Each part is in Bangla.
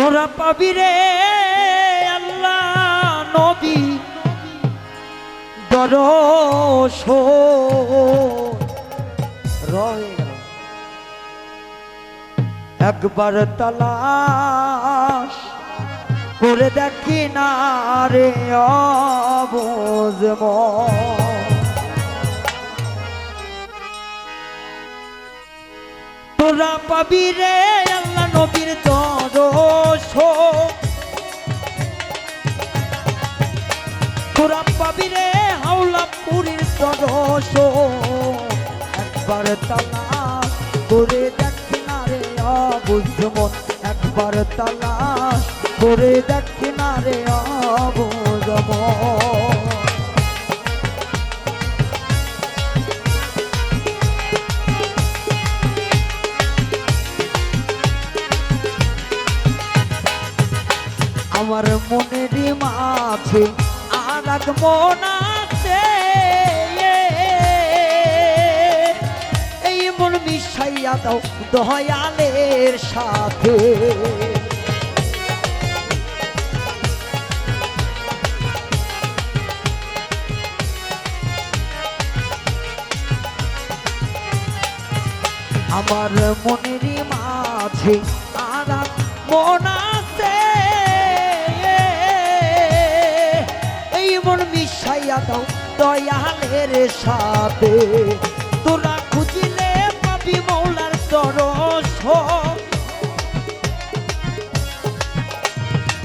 তোরা পাবি রে আল্লাহ, নবী। গেল। একবার তালাশ করে দেখি না রে অবুঝ তোরা পাবি রে তালাশ করে দেখি না রে অবুঝমন আমার মনের মাঝে আর এক মন আছে। এই মন মিশাইয়া দাও দয়ালের সাথে। আমার মনের মাঝে আর মন আছে। এই মন মিশাইয়া দাও দয়ালের সাথে। তোরা খুঁজিলে পাবি মৌলার দরস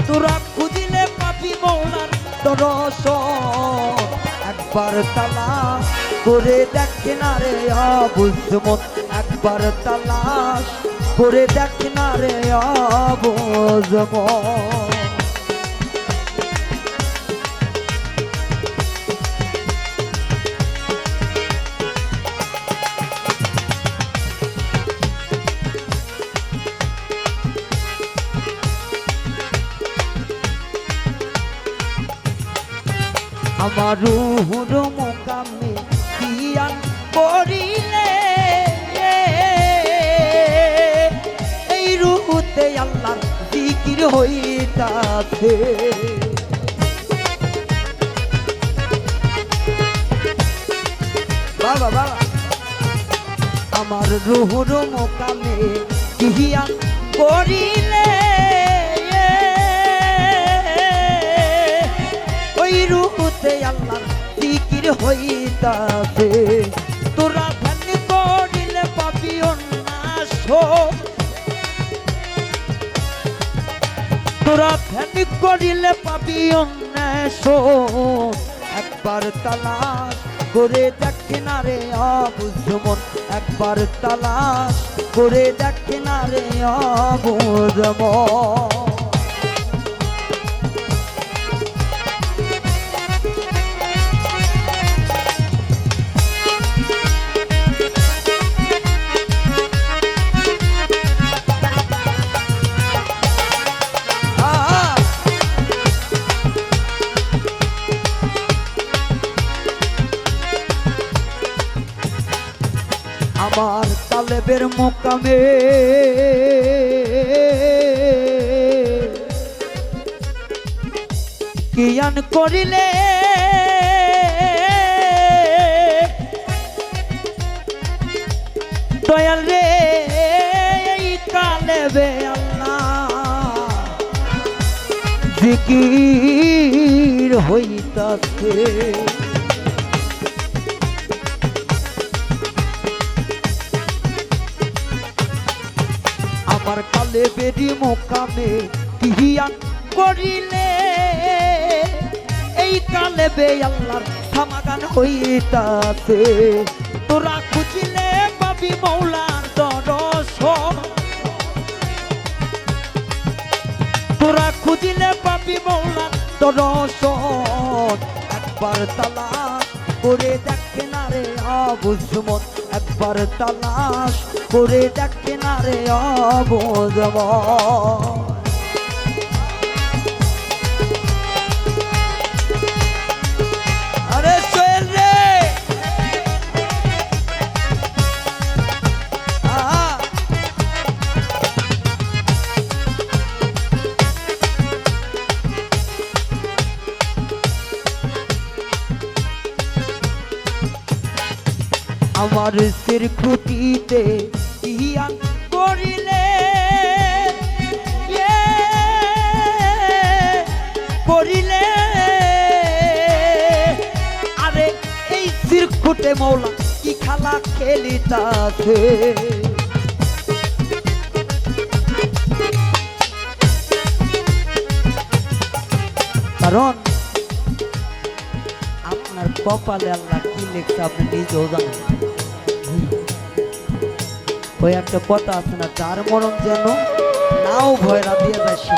তোরা খুঁজিলে পাবি মৌলার দরস একবার তালা করে দেখে না রে অবুঝমন একবার তালাশ করে দেখে না রে অবুঝমন আমার কিয়ান করিলে হইতাছে। বাবা বাবা। আমার রুহুর মোকামে কিয়ান করিলে ওই রুহুতে আল্লাহ জিকির হইতাছে। তোরা ধ্যান করিলে পাবি একবার তালাশ করে দেখে না রে অবুজমন একবার তালাশ করে দেখে না রে অবুঝমন। তালেবের মোকামে কিয়ান করিলে দয়াল রে এই কালেবে আল্লাহ। জিকির হইতাছে। আমার কালে বেরি মোকামে কিহিয়ান করিলে। এই কালে বে আল্লাহর সমাধান হইতাছে। তোরা খুঁজিলে পাবি মৌলার তোরা খুঁজিলে পাবি মৌলার দরস একবার তালাশ করে দেখে না রে অবুঝমন একবার তালাশ করে দেখে না রে অবোধব আমার সির খুটিতে ইয়া করিলে। ইয়ে করিলে। আরে, এই সির খুঁটে মৌলা, কি খেলা খেলিতাছে? কারণ, আপনার কপালে আল্লাহ কি লিখছে আপনি নিজেও জানেন। ওই একটা কথা আছে না, যার মরণ যেন নাও ভয়রা দিয়ে যাচ্ছে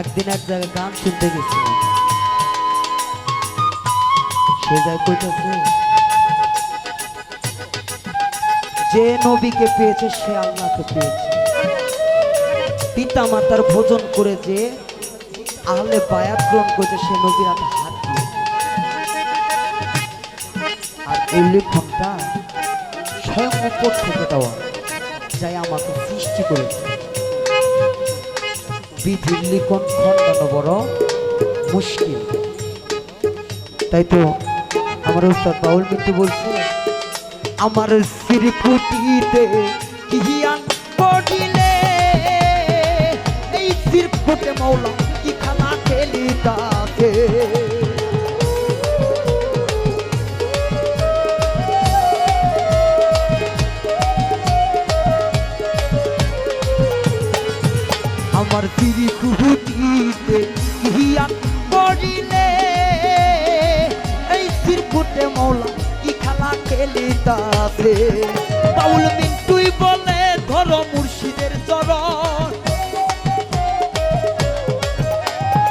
একদিন এক জায়গায় গান শুনতে গেছিলাম। সে জায়গায় কইতেছে, যে নবীকে পেয়েছে, সে আল্লাহকে পেয়েছে। পিতা মাতার ভোজন করে যে আহলে বায়াত গ্রহণ করেছে, সে নবীর এই লিখনটা স্বয়ং উপর থেকে দেওয়া যাই আমাকে সৃষ্টি করেছে বিধির লিখন বড় মুশকিল। তাই তো আমার উস্তাদ বাউল মিত্র বলছে, আমার শ্রীপুটিতে পড়িলে, এই শ্রীপুটে মৌলা কি খানা খেলি তাকে আমার কিহিয়ান পড়িলে। এই মৌলা কি খেলা খেলি তাকে বাউল মিন্টুই বলে ধরো মুর্শিদের চরণ।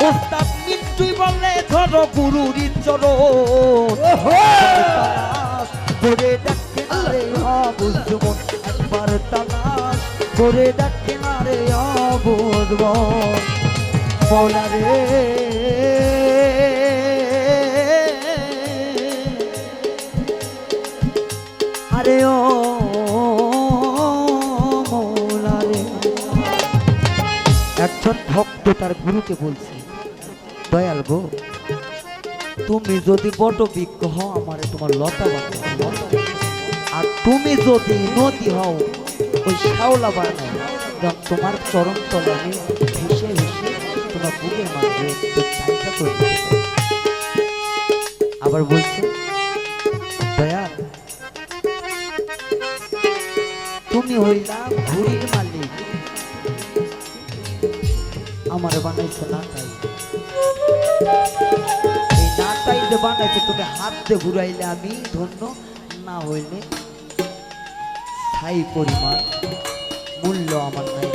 ওস্তাদ মিন্টুই বলে ধরো গুরুর চরণ। করে দেখে না রে অবুঝমন একবার তালাশ করে রে মৌলা আরে ও একজন ভক্ত তার গুরুকে বলছে, দয়াল গো, তুমি যদি বট বৃক্ষ হও আমার তোমার লতা বানাও, আর তুমি যদি নদী হও, ওই শ্যাওলা বানাও তোমার চরণ তলে আমি ভেসে ভেসে তোমার বুকের মাঝে আবার বলছে দয়াল তুমি হইলা ঘুড়ির মালিক। আমার বানাইছো না তাই এই না তাই যে বানাইছো, তুমি হাত দিয়ে ঘুরাইলে আমি ধন্য না হইলে স্থায়ী পরিমাণ মূল্য আমার নাই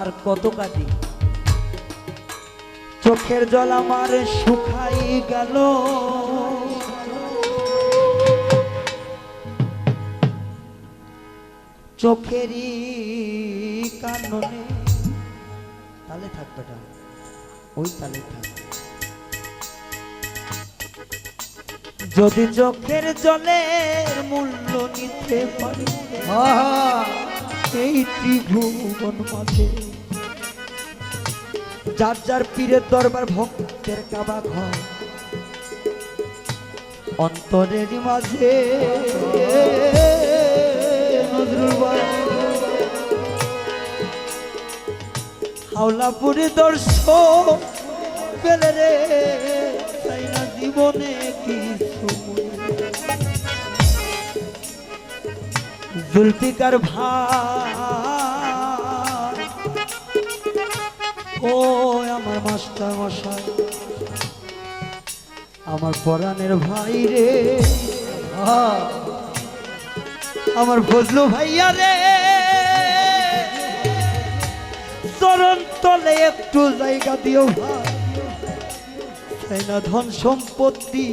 আর কত কাটি চোখের জল আমার শুকাই গেল। চোখেরই কাননে, তালে থাক বেটা, ওই তালে থাক। যদি চোখের জলের মূল্য নিতে পারি এই ত্রিভুবন মাঝে। যার যার পীরের দরবার ভক্তের কাবা ঘর অন্তরের মাঝে। হাওলাপুরে দর্শন পেলে রে। জুলফিকার ভাই। ও আমার মাস্টার মশাই, আমার পরাণের ভাই রে। আমার ফজলু ভাইয়া রে। চরণ তলে একটু জায়গা দিও ভাই। তাই না ধন সম্পত্তি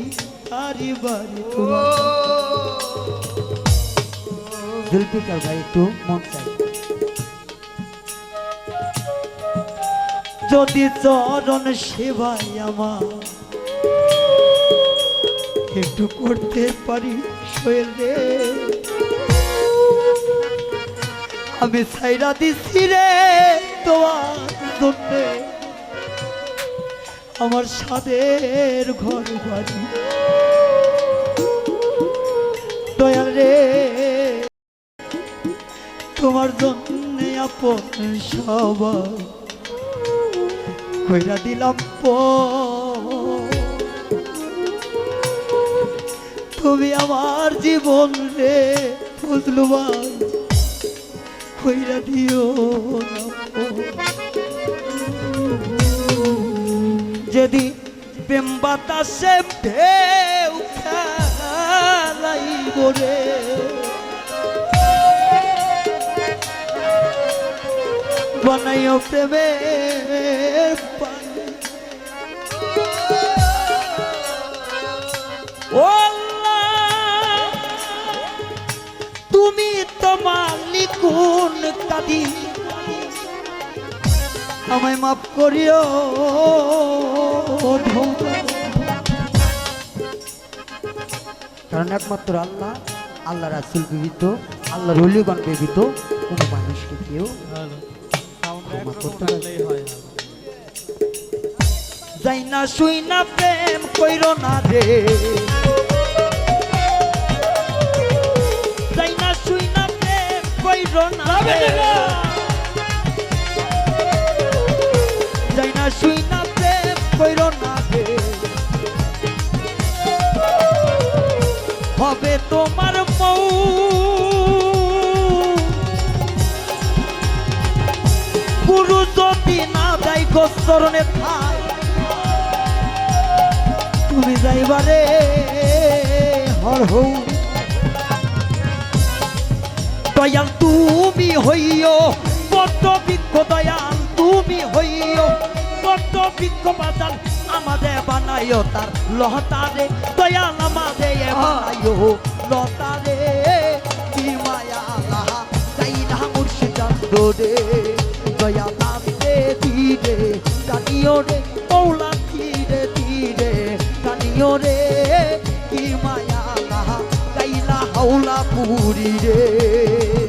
আরি বাড়ি তোমার জুলফিকার ভাই একটু মন চাই যদি চরণ সেবাই আমার একটু করতে পারি রে। আমি সাইরা দিছি রে তোমার আমার সাদের ঘর বাড়ি দয়াল রে তোমার জন্যে আপন সবাই কইরা দিলাম। তুমি আমার জীবন রে ফজলু ভাই কইরা দিও। যদি প্রেম বাতাসে ঢেউ খেলাইব রে বানাইও প্রেমের তুমি তো মালিকুন কাদি আমায় মাফ করিও। কারণ একমাত্র আল্লাহ আল্লাহ রাসুল বিবিত আল্লাহ রলিগণ বিবিত কোনো মানুষকে কেউ ক্ষমা করতে যাই না। শুই না প্রেম কইর না রে। যাই না শুই না প্রেম কইর না রে। যাই না শুই না প্রেম কইর না রে। হবে তোমার যাই গোচরণে থাই। তুমি যাইবারে হর হৌ দয়াল তুমি হইও, বড্ড বৃক্ষ দয়াল তুমি হইও। বড্ড বৃক্ষ বাজাল আমাদের বানাইও তার লহতারে দয়াল আমাদের বানাইও লতারে কি মায়া লাহা তাই না মুর্শিদান্ত রে ধীরে কানিও রে মৌলা ধীরে ধীরে কানিও রে, কি মায়া লাহা কাইলা হাওলা পুরি রে।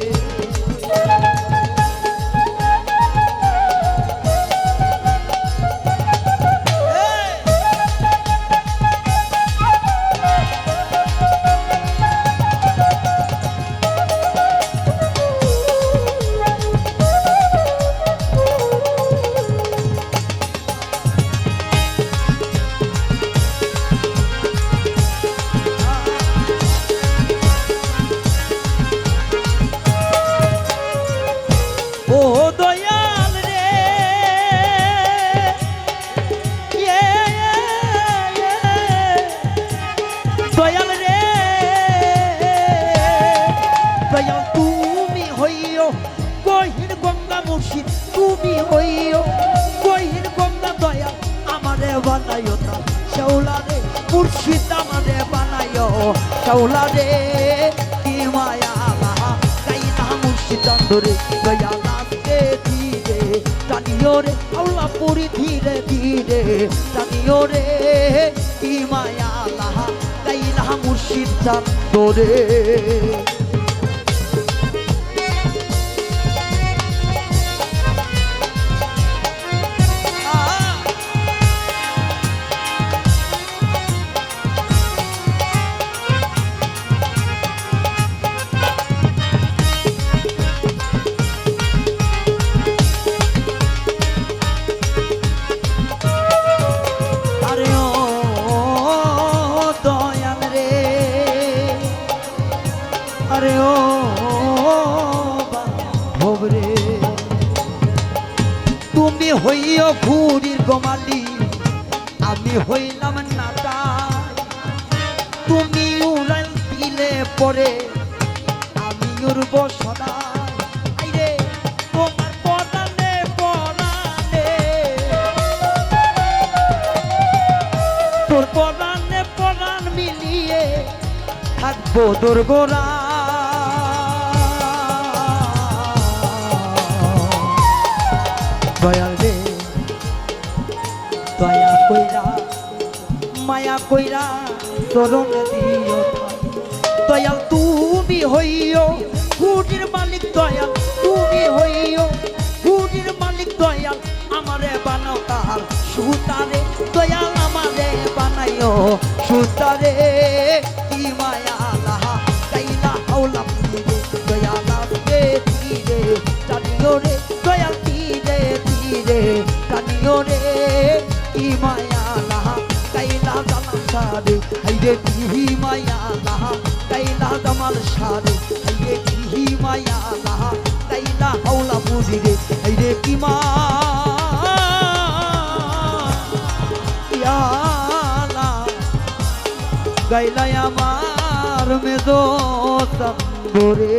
তুমি হইও গহির গঙ্গা দয়াল আমারে বানাইও তা। শাওলা রে মুর্শিদ আমারে বানাইও। শাওলা রে কি মায়া লাহা কাইনা মুর্শিদ চন্দরে দয়াল নাচতে ধীরে। টানিও রে আল্লাহ পুরি ধীরে ধীরে। টানিও রে, কি মায়া লাহা কাইনা মুর্শিদ চন্দরে তুমি হইও ঘুরির গোমালি, আমি হইলাম নাটা তুমি উড়াল দিলে পরে আমি উড়ব সদা। পরাণে। পরাণ মিলিয়ে থাকব দুর্গরা। কইরা চরণ দিও। দয়াল তুমি হইও কুটির মালিক দয়াল তুমি হইও। কুটির মালিক দয়াল আমারে বানাও তাহার সুতারে। দয়াল আমারে বানাইও সুতারে। কি মায়া লাহা কাইলা, হাওলা সারে হাইরে কি মায়া লাহা কাইলা জামাল সারে হাইরে কি মায়া লাহা কাইলা হাওলা বুড়ি রে হাইরে কি মা ইয়ালা, গাইলাই আমার মেজো তম্বরে।